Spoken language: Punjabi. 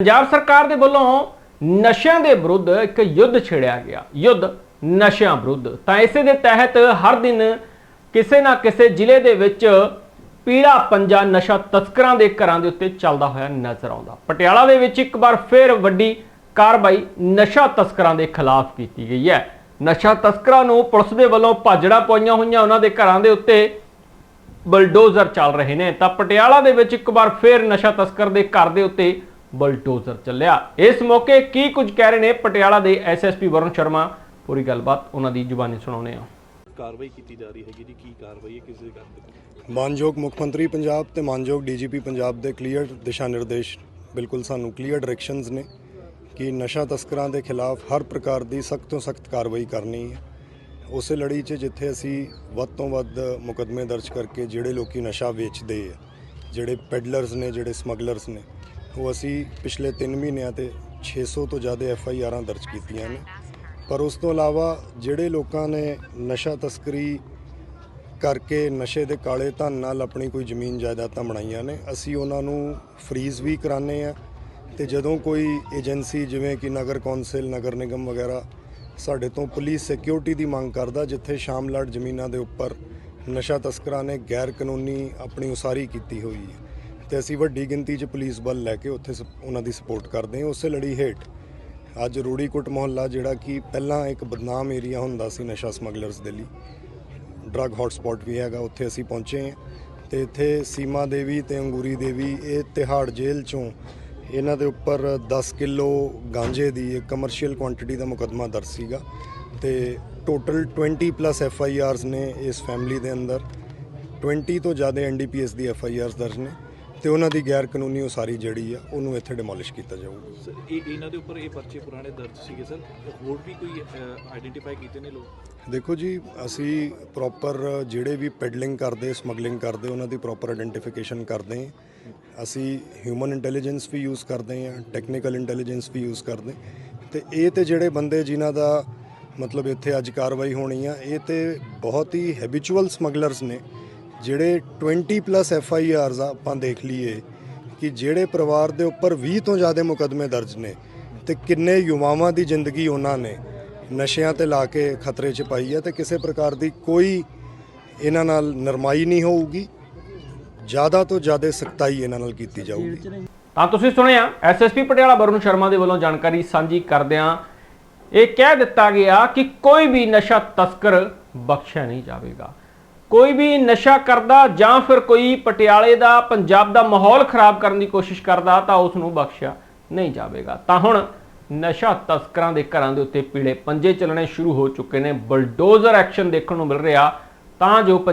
ਪੰਜਾਬ ਸਰਕਾਰ ਦੇ ਵੱਲੋਂ ਨਸ਼ਿਆਂ ਦੇ ਵਿਰੁੱਧ ਇੱਕ ਯੁੱਧ ਛੇੜਿਆ ਗਿਆ। ਯੁੱਧ ਨਸ਼ਿਆਂ ਵਿਰੁੱਧ। ਤਾਂ ਇਸੇ ਦੇ ਤਹਿਤ ਹਰ ਦਿਨ ਕਿਸੇ ਨਾ ਕਿਸੇ ਜ਼ਿਲ੍ਹੇ ਦੇ ਵਿੱਚ ਪੀੜਾ ਪੰਜਾ ਨਸ਼ਾ ਤਸਕਰਾਂ ਦੇ ਘਰਾਂ ਦੇ ਉੱਤੇ ਚੱਲਦਾ ਹੋਇਆ ਨਜ਼ਰ ਆਉਂਦਾ। ਪਟਿਆਲਾ ਦੇ ਵਿੱਚ ਇੱਕ ਵਾਰ ਫਿਰ ਵੱਡੀ ਕਾਰਵਾਈ ਨਸ਼ਾ ਤਸਕਰਾਂ ਦੇ ਖਿਲਾਫ ਕੀਤੀ ਗਈ ਹੈ। ਨਸ਼ਾ ਤਸਕਰਾਂ ਨੂੰ ਪੁਲਿਸ ਦੇ ਵੱਲੋਂ ਭਾਜੜਾ ਪਾਈਆਂ ਹੋਈਆਂ ਉਹਨਾਂ ਦੇ ਘਰਾਂ ਦੇ ਉੱਤੇ ਬਲਡੋਜ਼ਰ ਚੱਲ ਰਹੇ ਨੇ। ਤਾਂ ਪਟਿਆਲਾ ਦੇ ਵਿੱਚ ਇੱਕ ਵਾਰ ਫੇਰ ਨਸ਼ਾ ਤਸਕਰ ਦੇ ਘਰ ਦੇ ਉੱਤੇ ਬਲਡੋਜ਼ਰ ਚੱਲਿਆ। ਇਸ ਮੌਕੇ ਕੀ ਕੁਝ ਕਹਿ ਰਹੇ ਨੇ ਪਟਿਆਲਾ ਦੇ ਐਸਐਸਪੀ ਵਰੁਣ ਸ਼ਰਮਾ। ਪੂਰੀ ਗੱਲਬਾਤ ਉਹਨਾਂ ਦੀ ਜ਼ੁਬਾਨੀ ਸੁਣਾਉਣੇ ਆ ਕਾਰਵਾਈ ਕੀਤੀ ਜਾ ਰਹੀ ਹੈਗੀ ਜੀ ਕੀ ਕਾਰਵਾਈ ਹੈ ਕਿਸੇ ਤੇ ਮਾਨਯੋਗ ਮੁੱਖ ਮੰਤਰੀ ਪੰਜਾਬ ਤੇ ਮਾਨਯੋਗ ਡੀਜੀਪੀ ਪੰਜਾਬ ਦੇ ਕਲੀਅਰ ਦਿਸ਼ਾ ਨਿਰਦੇਸ਼ ਬਿਲਕੁਲ ਸਾਨੂੰ ਕਲੀਅਰ ਡਾਇਰੈਕਸ਼ਨਸ ਨੇ ਕਿ ਨਸ਼ਾ ਤਸਕਰਾਂ ਦੇ ਖਿਲਾਫ ਹਰ ਪ੍ਰਕਾਰ ਦੀ ਸਖਤ ਤੋਂ ਸਖਤ ਕਾਰਵਾਈ ਕਰਨੀ ਹੈ। ਉਸੇ ਲੜੀ 'ਚ ਜਿੱਥੇ ਅਸੀਂ ਵੱਧ ਤੋਂ ਵੱਧ ਮੁਕਦਮੇ ਦਰਜ ਕਰਕੇ ਜਿਹੜੇ ਲੋਕੀ ਨਸ਼ਾ ਵੇਚਦੇ ਆ ਜਿਹੜੇ ਪੈਡਲਰਸ ਨੇ ਜਿਹੜੇ ਸਮਗਲਰਸ ਨੇ ਉਹ ਅਸੀਂ ਪਿਛਲੇ 3 ਮਹੀਨਿਆਂ ਤੇ 600 ਤੋਂ ਜ਼ਿਆਦਾ ਐਫ ਆਈ ਆਰਾਂ ਦਰਜ ਕੀਤੀਆਂ ਨੇ। ਪਰ ਉਸ ਤੋਂ ਇਲਾਵਾ ਜਿਹੜੇ ਲੋਕਾਂ ਨੇ ਨਸ਼ਾ ਤਸਕਰੀ ਕਰਕੇ ਨਸ਼ੇ ਦੇ ਕਾਲੇ ਧਨ ਨਾਲ ਆਪਣੀ ਕੋਈ ਜ਼ਮੀਨ ਜਾਇਦਾਦਾਂ ਬਣਾਈਆਂ ਨੇ, ਅਸੀਂ ਉਹਨਾਂ ਨੂੰ ਫਰੀਜ਼ ਵੀ ਕਰਾਨੇ ਆ ਤੇ ਜਦੋਂ ਕੋਈ ਏਜੰਸੀ ਜਿਵੇਂ ਕਿ ਨਗਰ ਕੌਂਸਲ, ਨਗਰ ਨਿਗਮ ਵਗੈਰਾ ਸਾਡੇ ਤੋਂ ਪੁਲਿਸ ਸਿਕਿਉਰਿਟੀ ਦੀ ਮੰਗ ਕਰਦਾ, ਜਿੱਥੇ ਸ਼ਾਮਲਾਟ ਜ਼ਮੀਨਾਂ ਦੇ ਉੱਪਰ ਨਸ਼ਾ ਤਸਕਰਾਂ ਨੇ ਗੈਰ ਕਾਨੂੰਨੀ ਆਪਣੀ ਉਸਾਰੀ ਕੀਤੀ ਹੋਈ ਹੈ। ਤੇ ਅਸੀਂ ਵੱਡੀ ਗਿਣਤੀ 'ਚ ਪੁਲਿਸ ਬਲ ਲੈ ਕੇ ਉੱਥੇ ਸਪ- ਉਹਨਾਂ ਦੀ ਸਪੋਰਟ ਕਰਦੇ ਹਾਂ। ਉਸੇ ਲੜੀ ਹੇਠ ਅੱਜ ਰੂੜੀਕੁੱਟ ਮੁਹੱਲਾ ਜਿਹੜਾ ਕਿ ਪਹਿਲਾਂ ਇੱਕ ਬਦਨਾਮ ਏਰੀਆ ਹੁੰਦਾ ਸੀ ਨਸ਼ਾ ਸਮਗਲਰਸ ਦੇ ਲਈ। ਡਰੱਗ ਹੌਟਸਪੌਟ ਵੀ ਹੈਗਾ, ਉੱਥੇ ਅਸੀਂ ਪਹੁੰਚੇ ਹਾਂ। ਤੇ ਇੱਥੇ ਸੀਮਾ ਦੇਵੀ ਤੇ ਅੰਗੂਰੀ ਦੇਵੀ, ਇਹ ਤਿਹਾੜ ਜੇਲ੍ਹ ਚੋਂ ਇਹਨਾਂ ਦੇ ਉੱਪਰ 10 ਕਿਲੋ ਗਾਂਜੇ ਦੀ ਇੱਕ ਕਮਰਸ਼ੀਅਲ ਕੁਆਂਟੀਟੀ ਦਾ ਮੁਕੱਦਮਾ ਦਰਜ ਸੀਗਾ। ਤੇ total 20 plus F I Rs ਨੇ ਇਸ ਫੈਮਿਲੀ ਦੇ ਅੰਦਰ। 20 ਤੋਂ ਜ਼ਿਆਦਾ ਐਨ ਡੀ ਪੀ ਐਸ ਦੀ ਐਫ ਆਈ ਆਰਸ ਦਰਜ ਨੇ। ਤੇ ਉਹਨਾਂ ਦੀ ਗੈਰ ਕਾਨੂੰਨੀ ਉਸਾਰੀ ਜਿਹੜੀ ਆ ਉਹਨੂੰ ਇੱਥੇ ਡਿਮੋਲਿਸ਼ ਕੀਤਾ ਜਾਊਗਾ। ਸਰ ਇਹ ਇਹਨਾਂ ਦੇ ਉੱਪਰ ਇਹ ਪਰਚੇ ਪੁਰਾਣੇ ਦਰਜ ਸੀਗੇ ਸਰ। ਹੋਰ ਵੀ ਕੋਈ ਆਈਡੈਂਟੀਫਾਈ ਕੀਤੇ ਨੇ ਲੋਕ? ਦੇਖੋ ਜੀ ਅਸੀਂ ਪ੍ਰੋਪਰ ਜਿਹੜੇ ਵੀ ਪੈਡਲਿੰਗ ਕਰਦੇ ਸਮਗਲਿੰਗ ਕਰਦੇ ਉਹਨਾਂ ਦੀ ਪ੍ਰੋਪਰ ਆਇਡੈਂਟੀਫਿਕੇਸ਼ਨ ਕਰਦੇ ਹਾਂ। ਅਸੀਂ ਹਿਊਮਨ ਇੰਟੈਲੀਜੈਂਸ ਵੀ ਯੂਜ਼ ਕਰਦੇ ਹਾਂ ਟੈਕਨੀਕਲ ਇੰਟੈਲੀਜੈਂਸ ਵੀ ਯੂਜ਼ ਕਰਦੇ ਤੇ ਇਹ ਤੇ ਜਿਹੜੇ ਬੰਦੇ ਜਿਨ੍ਹਾਂ ਦਾ ਮਤਲਬ ਇੱਥੇ ਅੱਜ ਕਾਰਵਾਈ ਹੋਣੀ ਆ ਇਹ ਤੇ ਬਹੁਤ ਹੀ ਹੈਬਿਚੁਅਲ ਸਮਗਲਰਸ ਨੇ। ਜਿਹੜੇ 20 ਪਲੱਸ ਐਫ ਆਈ ਆਰਸ ਆਪਾਂ ਦੇਖ ਲਈਏ ਕਿ ਜਿਹੜੇ ਪਰਿਵਾਰ ਦੇ ਉੱਪਰ 20 ਤੋਂ ਜ਼ਿਆਦਾ ਮੁਕੱਦਮੇ ਦਰਜ ਨੇ ਤੇ ਕਿੰਨੇ ਯੁਵਾਵਾਂ ਦੀ ਜ਼ਿੰਦਗੀ ਉਹਨਾਂ ਨੇ ਨਸ਼ਿਆਂ ਤੇ ਲਾ ਕੇ ਖਤਰੇ 'ਚ ਪਾਈ ਹੈ ਤੇ ਕਿਸੇ ਪ੍ਰਕਾਰ ਦੀ ਕੋਈ ਇਹਨਾਂ ਨਾਲ ਨਰਮਾਈ ਨਹੀਂ ਹੋਊਗੀ, ਜ਼ਿਆਦਾ ਤੋਂ ਜ਼ਿਆਦਾ ਸਖਤਾਈ ਇਹਨਾਂ ਨਾਲ ਕੀਤੀ ਜਾਊਗੀ। ਤਾਂ ਤੁਸੀਂ ਸੁਣਿਆ ਐਸਐਸਪੀ ਪਟਿਆਲਾ ਵਰੁਣ ਸ਼ਰਮਾ ਦੇ ਵੱਲੋਂ ਜਾਣਕਾਰੀ ਸਾਂਝੀ ਕਰਦਿਆਂ ਇਹ ਕਹਿ ਦਿੱਤਾ ਗਿਆ ਕਿ ਕੋਈ ਵੀ ਨਸ਼ਾ ਤਸਕਰ ਬਖਸ਼ਿਆ ਨਹੀਂ ਜਾਵੇਗਾ। ਕੋਈ ਵੀ ਨਸ਼ਾ ਕਰਦਾ ਜਾਂ ਫਿਰ ਕੋਈ ਪਟਿਆਲੇ ਦਾ, ਪੰਜਾਬ ਦਾ ਮਾਹੌਲ ਖਰਾਬ ਕਰਨ ਦੀ ਕੋਸ਼ਿਸ਼ ਕਰਦਾ ਤਾਂ ਉਸ ਨੂੰ ਬਖਸ਼ਿਆ ਨਹੀਂ ਜਾਵੇਗਾ। ਤਾਂ ਹੁਣ ਨਸ਼ਾ ਤਸਕਰਾਂ ਦੇ ਘਰਾਂ ਦੇ ਉੱਤੇ ਪੀਲੇ ਪੰਜੇ ਚੱਲਣੇ ਸ਼ੁਰੂ ਹੋ ਚੁੱਕੇ ਨੇ। ਬਲਡੋਜ਼ਰ ਐਕਸ਼ਨ ਦੇਖਣ ਨੂੰ ਮਿਲ ਰਿਹਾ ਤਾਂ ਜੋ